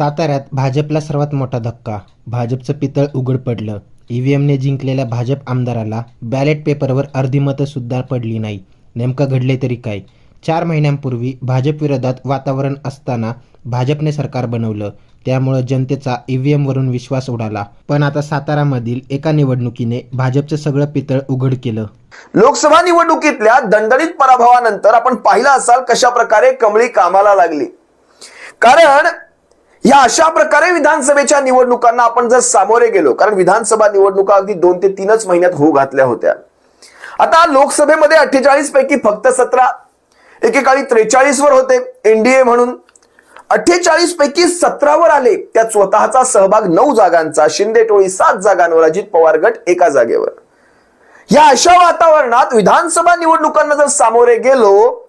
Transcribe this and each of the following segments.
साताऱ्यात भाजपला सर्वात मोठा धक्का. भाजपचं पितळ उघड पडलं. ईव्हीएमने जिंकलेल्या भाजप आमदाराला बॅलेट पेपरवर अर्धी मतं सुद्धा पडली नाही. नेमकं घडले तरी काय? चार महिन्यांपूर्वी भाजप विरोधात वातावरण असताना भाजपने सरकार बनवलं. त्यामुळं जनतेचा ईव्हीएमवरून विश्वास उडाला. पण आता सातारामधील एका निवडणुकीने भाजपचं सगळं पितळ उघड केलं. लोकसभा निवडणुकीतल्या दणदणीत पराभवानंतर आपण पाहिलं असाल कशा प्रकारे कमळी कामाला लागली. कारण या अशा प्रकारे विधानसभेच्या निवडणुकांना आपण जर सामोरे गेलो कारण विधानसभा निवडणुका अगदी दोन ते तीनच महिन्यात होऊ घातल्या होत्या. आता लोकसभेमध्ये अठ्ठेचाळीस पैकी फक्त सतरा एकेकाळी त्रेचाळीस वर होते एनडीए म्हणून. अठ्ठेचाळीस पैकी सतरावर आले त्यात स्वतःचा सहभाग नऊ जागांचा शिंदे टोळी सात जागांवर अजित पवार गट एका जागेवर. या अशा वातावरणात विधानसभा निवडणुकांना जर सामोरे गेलो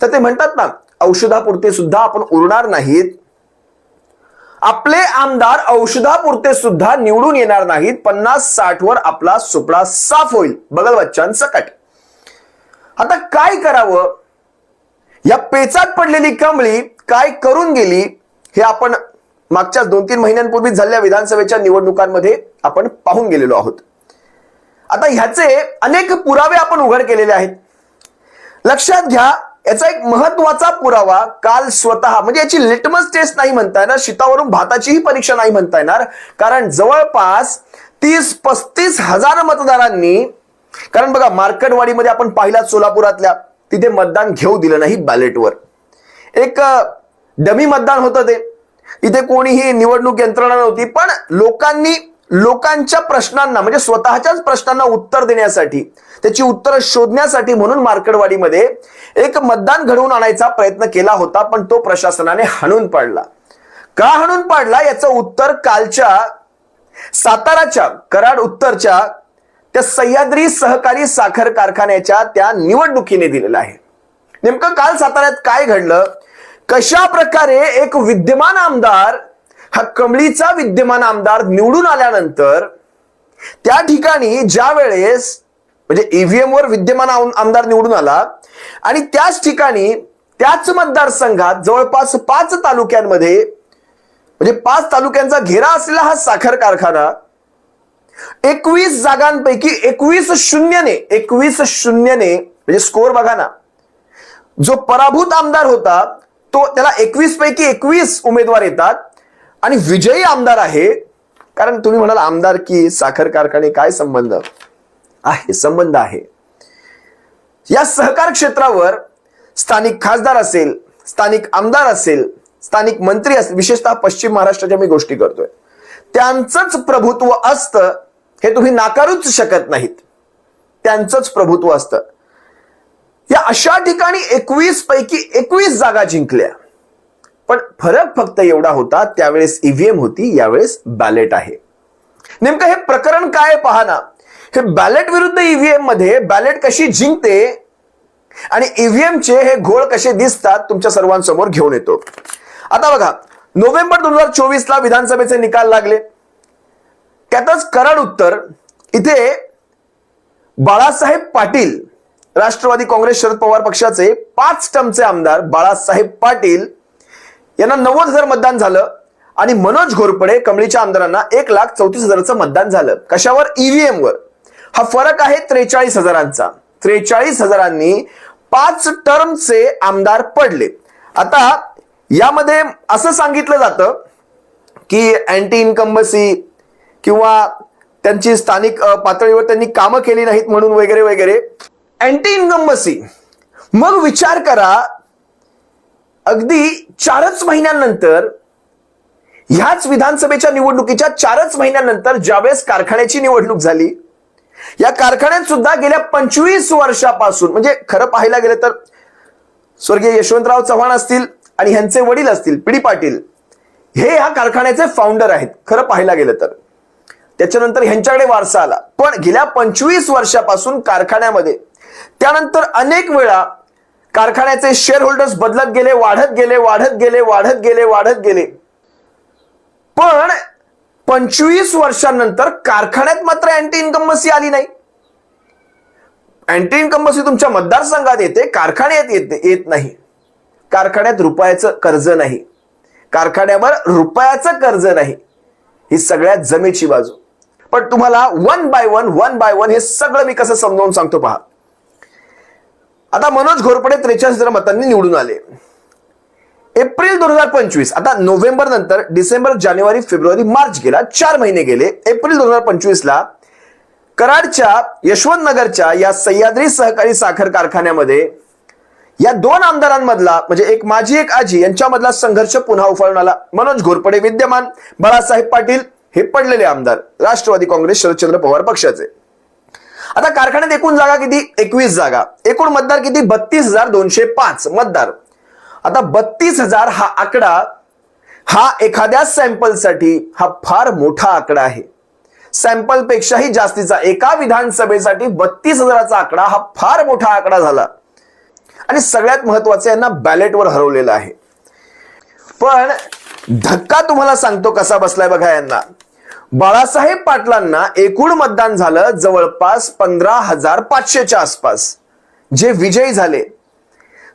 तर ते म्हणतात ना औषधापुरते सुद्धा आपण उरणार नाहीत. आपले आमदार औषधापुरते सुद्धा निवडून येणार नाहीत. पन्नास साठ वर आपला सुपडा साफ होईल. बगल बच्चन सकट. आता काय करावं? या पेचात पडलेली कमळी काय करून गेली? हे आपण मागच्या दोन तीन महिन्यांपूर्वी झालेल्या विधानसभेच्या निवडणुकांमध्ये आपण पाहून गेलेलो आहोत. आता ह्याचे अनेक पुरावे आपण उघड केलेले आहेत. लक्षात घ्या याचा एक महत्त्वाचा पुरावा काल स्वतः म्हणजे याची लिटमस टेस्ट नाही म्हणता येणार शीतावरून भाताचीही परीक्षा नाही म्हणता येणार. कारण जवळपास तीस पस्तीस हजार मतदारांनी कारण बघा मार्केटवाडीमध्ये आपण पाहिला सोलापुरातल्या तिथे मतदान घेऊ दिलं नाही बॅलेटवर एक डमी मतदान होतं ते. तिथे कोणीही निवडणूक यंत्रणा नव्हती पण लोकांनी लोकांच्या प्रश्नांना म्हणजे स्वतःच्याच प्रश्नांना उत्तर देण्यासाठी त्याची उत्तरं शोधण्यासाठी म्हणून मार्कडवाडीमध्ये एक मतदान घडवून आणायचा प्रयत्न केला होता पण तो प्रशासनाने हाणून पाडला. का हाणून पाडला? याचं उत्तर कालच्या साताराच्या कराड उत्तरच्या त्या सह्याद्री सहकारी साखर कारखान्याच्या त्या निवडणुकीने दिलेलं आहे. नेमकं काल साताऱ्यात काय घडलं? कशा प्रकारे एक विद्यमान आमदार हा कमळीचा विद्यमान आमदार निवडून आल्यानंतर त्या ठिकाणी ज्या वेळेस म्हणजे ईव्हीएम वर विद्यमान आमदार निवडून आला आणि त्याच ठिकाणी त्याच मतदारसंघात जवळपास पाच तालुक्यांमध्ये म्हणजे पाच तालुक्यांचा घेरा असलेला हा साखर कारखाना एकवीस जागांपैकी एकवीस शून्यने एकवीस शून्यने म्हणजे स्कोर बघा ना. जो पराभूत आमदार होता तो त्याला एकवीस पैकी एकवीस उमेदवार येतात. आणि विजयी आमदार आहे. कारण तुम्ही म्हणाल आमदार की साखर कारखाने काय संबंध? आहे संबंध आहे. या सहकार क्षेत्रावर स्थानिक खासदार असेल स्थानिक आमदार असेल स्थानिक मंत्री असेल विशेषतः पश्चिम महाराष्ट्राच्या मी गोष्टी करतोय. त्यांचंच प्रभुत्व असतं हे तुम्ही नाकारूच शकत नाहीत. त्यांचंच प्रभुत्व असतं. या अशा ठिकाणी एकवीस पैकी एकवीस जागा जिंकल्या. पण फरक फक्त एवढा होता त्यावेळेस ईव्हीएम होती यावेळेस बॅलेट आहे. नेमकं हे प्रकरण काय आहे पहा ना. हे बॅलेट विरुद्ध ईव्हीएममध्ये बॅलेट कशी जिंकते आणि ईव्हीएम चे हे घोळ कसे दिसतात तुमच्या सर्वांसमोर घेऊन येतो. आता बघा नोव्हेंबर दोन हजार चोवीस ला विधानसभेचे निकाल लागले. त्यातच कराड उत्तर इथे बाळासाहेब पाटील राष्ट्रवादी काँग्रेस शरद पवार पक्षाचे पाच टर्मचे आमदार बाळासाहेब पाटील यांना नव्वद हजार मतदान झालं आणि मनोज घोरपडे कमळीच्या आमदारांना एक लाख चौतीस हजाराचं मतदान झालं. कशावर? ईव्हीएम वर. हा फरक आहे त्रेचाळीस हजारांचा. त्रेचाळीस हजारांनी पाच टर्मचे आमदार पडले. आता यामध्ये असं सांगितलं जातं की अँटी इन्कम्बसी किंवा त्यांची स्थानिक पातळीवर त्यांनी कामं केली नाहीत म्हणून वगैरे वगैरे. अँटी इन्कम्बसी मग विचार करा अगदी चारच महिन्यानंतर ह्याच विधानसभेच्या निवडणुकीच्या चारच महिन्यानंतर ज्यावेळेस कारखान्याची निवडणूक झाली या कारखान्यात सुद्धा गेल्या पंचवीस वर्षापासून म्हणजे खरं पाहायला गेलं तर स्वर्गीय यशवंतराव चव्हाण असतील आणि ह्यांचे वडील असतील पी डी पाटील हे ह्या कारखान्याचे फाउंडर आहेत खरं पाहायला गेलं तर. त्याच्यानंतर ह्यांच्याकडे वारसा आला. पण गेल्या पंचवीस वर्षापासून कारखान्यामध्ये त्यानंतर अनेक वेळा कारखान्याचे शेअर होल्डर्स बदलत गेले वाढत गेले वाढत गेले वाढत गेले वाढत गेले. पण पंचवीस वर्षांनंतर कारखान्यात मात्र अँटी इन्कम्बसी आली नाही. अँटी इन्कम्बसी तुमच्या मतदारसंघात येते कारखान्यात येते येत नाही. कारखान्यात रुपयाचं कर्ज नाही. कारखान्यावर रुपयाचं कर्ज नाही. ही सगळ्यात जमेची बाजू. पण तुम्हाला one by one one by one हे सगळं मी कसं समजावून सांगतो पहा. आता मनोज घोरपडे त्रेचाळीस हजार मतांनी निवडून आले. एप्रिल दोन हजार पंचवीस आता नोव्हेंबर नंतर डिसेंबर जानेवारी फेब्रुवारी मार्च गेला चार महिने गेले. एप्रिल दोन हजार पंचवीस ला कराडच्या यशवंत नगरच्या या सह्याद्री सहकारी साखर कारखान्यामध्ये या दोन आमदारांमधला म्हणजे एक माझी एक आजी यांच्यामधला संघर्ष पुन्हा उफाळून आला. मनोज घोरपडे विद्यमान बाळासाहेब पाटील हे पडलेले आमदार राष्ट्रवादी काँग्रेस शरदचंद्र पवार पक्षाचे. आता कारखान्यात एकूण जागा किती? एकवीस जागा. एकूण मतदार किती? बत्तीस हजार दोनशे पाच मतदार. आता बत्तीस हजार हा आकडा हा एखाद्या सॅम्पलसाठी हा फार मोठा आकडा आहे. सॅम्पल पेक्षाही जास्तीचा एका विधानसभेसाठी बत्तीस हजाराचा आकडा हा फार मोठा आकडा झाला. आणि सगळ्यात महत्वाचं यांना बॅलेटवर हरवलेलं आहे. पण धक्का तुम्हाला सांगतो कसा बसलाय बघा यांना. बाळासाहेब पाटलांना एकूण मतदान झालं जवळपास पंधरा हजार पाचशेच्या आसपास. जे विजयी झाले.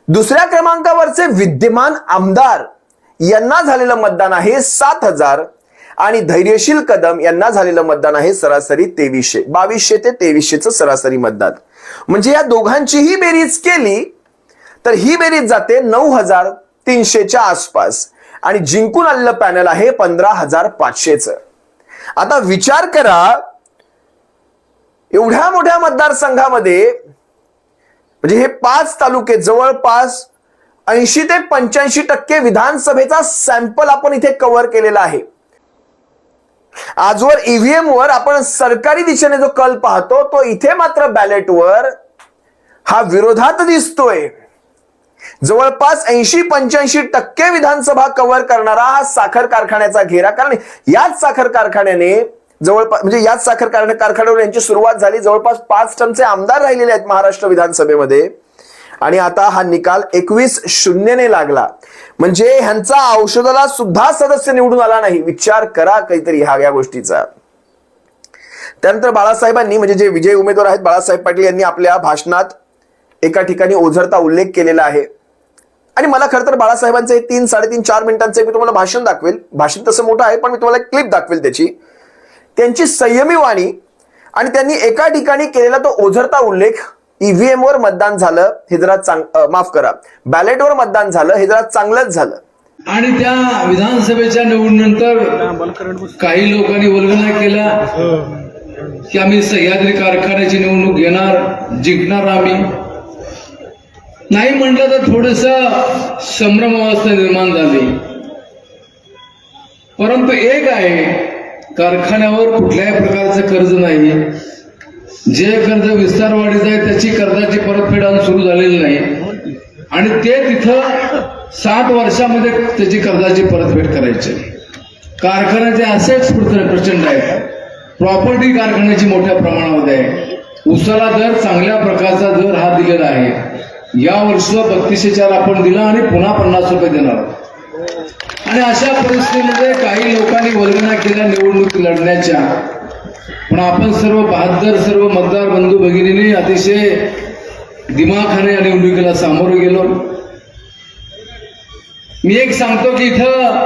दुसऱ्या क्रमांकावरचे विद्यमान आमदार यांना झालेलं मतदान आहे सात हजार आणि धैर्यशील कदम यांना झालेलं मतदान आहे सरासरी तेवीसशे बावीसशे ते तेवीसशेचं सरासरी मतदान. म्हणजे या दोघांचीही बेरीज केली तर ही बेरीज जाते नऊ हजार तीनशेच्या आसपास. आणि जिंकून आलेलं पॅनल आहे पंधरा हजार पाचशेच. आता विचार करा एवढ्या मोठ्या मतदारसंघामध्ये म्हणजे हे पाच तालुके जवळपास ऐंशी ते पंच्याऐंशी टक्के विधानसभेचा सॅम्पल आपण इथे कव्हर केलेला आहे. आजवर ईव्हीएम वर आपण सरकारी दिशेने जो कल पाहतो तो इथे मात्र बॅलेटवर हा विरोधात दिसतोय. जवळपास ऐंशी पंच्याऐंशी टक्के विधानसभा कव्हर करणारा हा साखर कारखान्याचा घेरा. कारण याच साखर कारखान्याने जवळपास म्हणजे याच साखर कारखान्यावर यांची सुरुवात झाली. जवळपास पाच टनचे आमदार राहिलेले आहेत महाराष्ट्र विधानसभेमध्ये. आणि आता हा निकाल एकवीस शून्यने लागला. म्हणजे ह्यांचा औषधाला सुद्धा सदस्य निवडून आला नाही. विचार करा काहीतरी ह्या या गोष्टीचा. त्यानंतर बाळासाहेबांनी म्हणजे जे विजय उमेदवार आहेत बाळासाहेब पाटील यांनी आपल्या भाषणात एका ठिकाणी ओझरता उल्लेख केलेला आहे. आणि मला खरं तर बाळासाहेबांचे तीन साडेतीन चार मिनिटांचे मी तुम्हाला भाषण दाखवेल. भाषण तसं मोठं आहे पण मी तुम्हाला क्लिप दाखवेल त्याची. त्यांची संयमी वाणी आणि त्यांनी एका ठिकाणी केलेला तो ओझरता उल्लेख ईव्हीएम वर मतदान झालं हे जरा चांग माफ करा. बॅलेटवर मतदान झालं हे जरा चांगलंच झालं. आणि त्या विधानसभेच्या निवडणुकीनंतर काही लोकांनी वल्गना केला की आम्ही सह्याद्री कारखान्याची निवडणूक घेणार जिंकणार आम्ही. नाही म्हटलं तर थोडस संभ्रम अवस्था निर्माण झाली. परंतु एक आहे कारखान्यावर कुठल्याही प्रकारचं कर्ज नाही. जे कर्ज विस्तारवाढीचं आहे त्याची कर्जाची परतफेड अजून सुरू झालेली नाही. आणि ते तिथं सात वर्षामध्ये त्याची कर्जाची परतफेड करायची. कारखान्याचे असेट्स प्रचंड आहेत प्रॉपर्टी कारखान्याची मोठ्या प्रमाणामध्ये आहे. उसाला दर चांगल्या प्रकारचा दर हा दिलेला आहे. या वर्षीला बत्तीसशे चार आपण दिला आणि पुन्हा पन्नास रुपये देणार आहोत. आणि अशा परिस्थितीमध्ये काही लोकांनी वल्गना केल्या निवडणूक लढण्याच्या. पण आपण सर्व बहादर सर्व मतदार बंधू भगिनींनी अतिशय दिमाखाने या निवडणुकीला सामोरं गेलो. मी एक सांगतो की इथं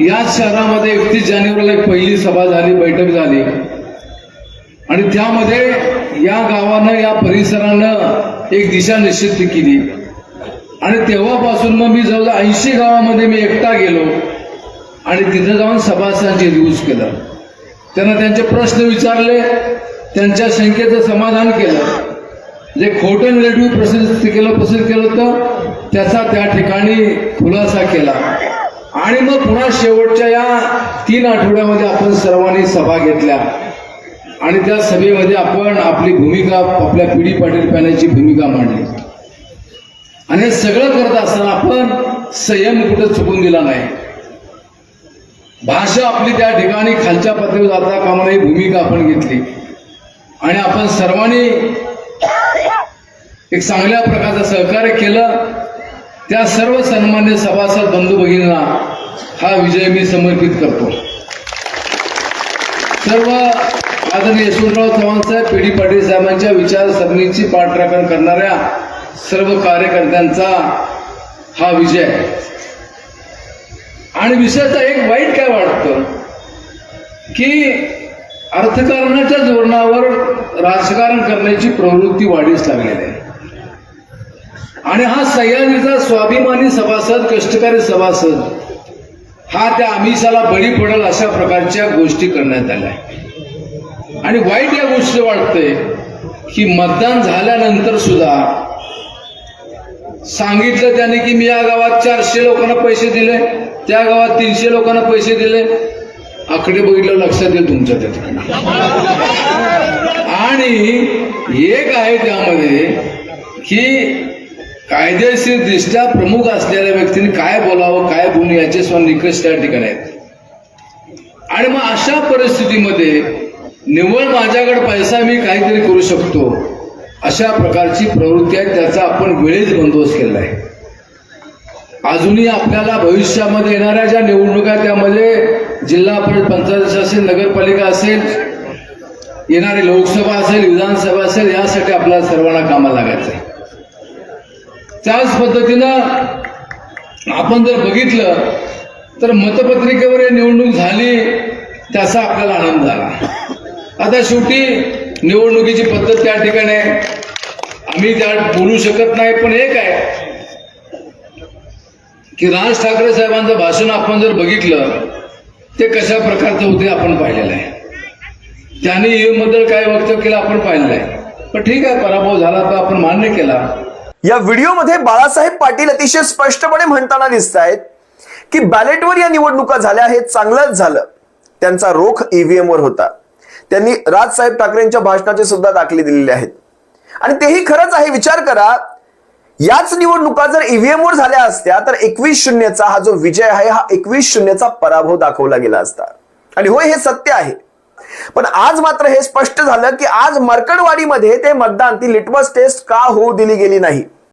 याच शहरामध्ये एकतीस जानेवारीला एक पहिली सभा झाली बैठक झाली. आणि त्यामध्ये या गावानं या परिसरानं एक दिशा निश्चित केली. आणि तेव्हापासून मग मी जवळ ऐंशी गावामध्ये मी एकटा गेलो. आणि तिथं जाऊन सभासदांचे यूज केलं. त्यांना त्यांचे प्रश्न विचारले त्यांच्या शंकेचं समाधान केलं. जे खोटं निगेटिव्ह प्रसिद्ध केलं प्रसिद्ध केलं होतं त्याचा त्या ठिकाणी खुलासा केला. आणि मग पुन्हा शेवटच्या या तीन आठवड्यामध्ये आपण सर्वांनी सभा घेतल्या. आणि त्या सभेमध्ये आपण आपली भूमिका आपल्या पिढी पाटील पॅनलची भूमिका मांडली. आणि हे सगळं करत असताना आपण संयम कुठं चुकून दिला नाही. भाषा आपली त्या ठिकाणी खालच्या पातळीवर जाता कामाला ही भूमिका आपण घेतली. आणि आपण सर्वांनी एक चांगल्या प्रकारचं सहकार्य केलं. त्या सर्व सन्मान्य सभासद बंधू भगिनींना हा विजय मी समर्पित करतो. सर्व आदरणीय यशवंतराव चव्हाण साहेब डी पाटील साहेबांच्या विचारसरणीची पाठराखण करणाऱ्या सर्व कार्यकर्त्यांचा हा विजय. आहे आणि विषयाचा एक वाईट काय वाटतं? की अर्थकारणाच्या धोरणावर राजकारण करण्याची प्रवृत्ती वाढीस लागलेली आहे. आणि हा सह्याद्रीचा स्वाभिमानी सभासद कष्टकरी सभासद हा त्या आमिषाला बळी पडेल अशा प्रकारच्या गोष्टी करण्यात आल्या. आणि वाईट या गोष्टी वाटते की मतदान झाल्यानंतर सुद्धा सांगितलं त्याने की मी या गावात चारशे लोकांना पैसे दिले त्या गावात तीनशे लोकांना पैसे दिले. आकडे बघितलं लक्षात येईल तुमच्या त्या ठिकाणी. आणि एक आहे त्यामध्ये की कायदेशीर दृष्ट्या प्रमुख असलेल्या व्यक्तीने काय बोलावं काय बोलू याचे सुद्धा निकष त्या ठिकाणी आहेत. आणि मग अशा परिस्थितीमध्ये निव्वळ माझ्याकडे पैसा मी काहीतरी करू शकतो. अशा प्रकारची प्रवृत्ती आहे त्याचा आपण वेळेत बंदोबस्त केला आहे. अजूनही आपल्याला भविष्यामध्ये येणाऱ्या ज्या निवडणुका त्यामध्ये जिल्हा परिषद पंचायत असेल नगरपालिका असेल येणारी लोकसभा असेल विधानसभा असेल यासाठी आपल्याला सर्वांना कामाला लागायचं आहे. त्याच पद्धतीनं आपण जर बघितलं तर मतपत्रिकेवर निवडणूक झाली त्याचा आपल्याला आनंद झाला. आता शेवटी निवडणुकीची पद्धत त्या ठिकाणी आम्ही त्या बोलू शकत नाही पण एक आहे की राज ठाकरे साहेबांचं भाषण आपण जर बघितलं ते कशा प्रकारचं होते आपण पाहिलेलं आहे. त्यांनी ईव्हीएमबद्दल काय वक्तव्य केलं आपण पाहिलेलं आहे. पण ठीक आहे पराभव झाला तर आपण मान्य केला. या व्हिडिओमध्ये बाळासाहेब पाटील अतिशय स्पष्टपणे म्हणताना दिसत आहेत की बॅलेटवर या निवडणुका झाल्या हे चांगलंच झालं. त्यांचा रोख ईव्हीएम वर होता. त्यांनी राजसाहेब ठाकरेंच्या भाषणाचे सुद्धा दाखले दिलेले आहेत. आणि तेही खरंच आहे विचार करा. याच निवडणुका जर ईव्हीएम वर झाल्या असत्या तर एकवीस शून्यचा हा जो विजय आहे हा एकवीस शून्यचा पराभव दाखवला गेला असता. आणि होय हे सत्य आहे. पण आज मात्र हे स्पष्ट झालं की आज मरकडवाडीमध्ये ते मतदान ती लिटमस टेस्ट का होऊ दिली गेली नाही?